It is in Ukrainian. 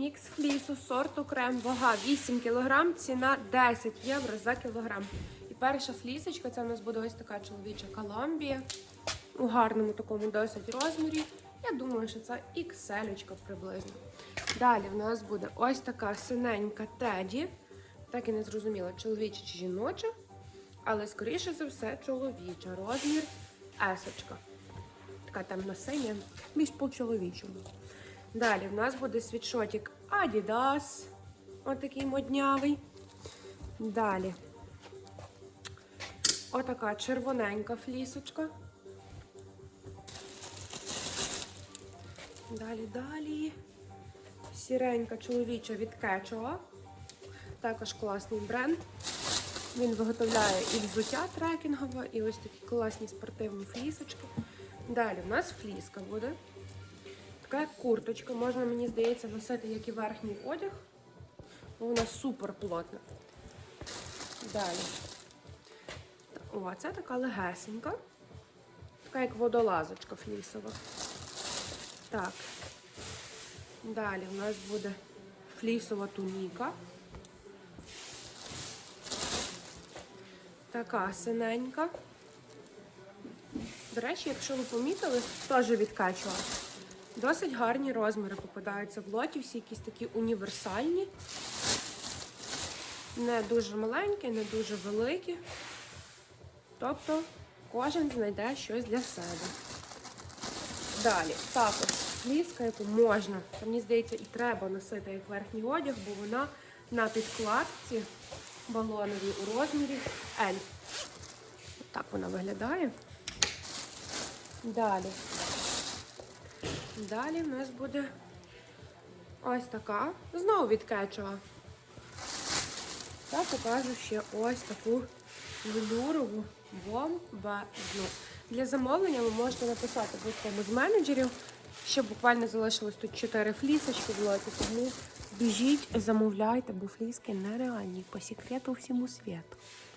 Мікс флісу сорту крем, вага 8 кг, ціна 10 євро за кілограм. І перша флісочка це у нас буде ось така чоловіча Колумбія у гарному такому досить розмірі. Я думаю, що це XL приблизно. Далі в нас буде ось така синенька теді. Так і не зрозуміла, чоловіча чи жіноча, але скоріше за все чоловіча. Розмір есочка. Така темно-синя, більш по чоловічому. Далі в нас буде світшотик Adidas. Отакий моднявий. Далі. Отака червоненька флісочка. Далі, далі. Сіренька чоловіча від Кечова. Також класний бренд. Він виготовляє і взуття трекінгове, і ось такі класні спортивні флісочки. Далі в нас фліска буде. Така курточка, можна, мені здається, носити як і верхній одяг. Вона супер плотна. Далі. О, це така легесенька. Така як водолазочка флісова. Так. Далі в нас буде флісова туніка. Така синенька. До речі, якщо ви помітили, теж відкачувала. Досить гарні розміри попадаються в лоті, всі якісь такі універсальні. Не дуже маленькі, не дуже великі. Тобто кожен знайде щось для себе. Далі, також фліска, яку можна, мені здається, і треба носити як верхній одяг, бо вона на підкладці балоновій у розмірі L. Так вона виглядає. Далі. Далі в нас буде ось така. Знову від кетчува. Та покажу ще ось таку велюрову бомбезну. Для замовлення ви можете написати будь-кому з менеджерів. Ще буквально залишилось тут 4 флісочки в лоті, тому біжіть, замовляйте, бо фліски нереальні по секрету всьому світу.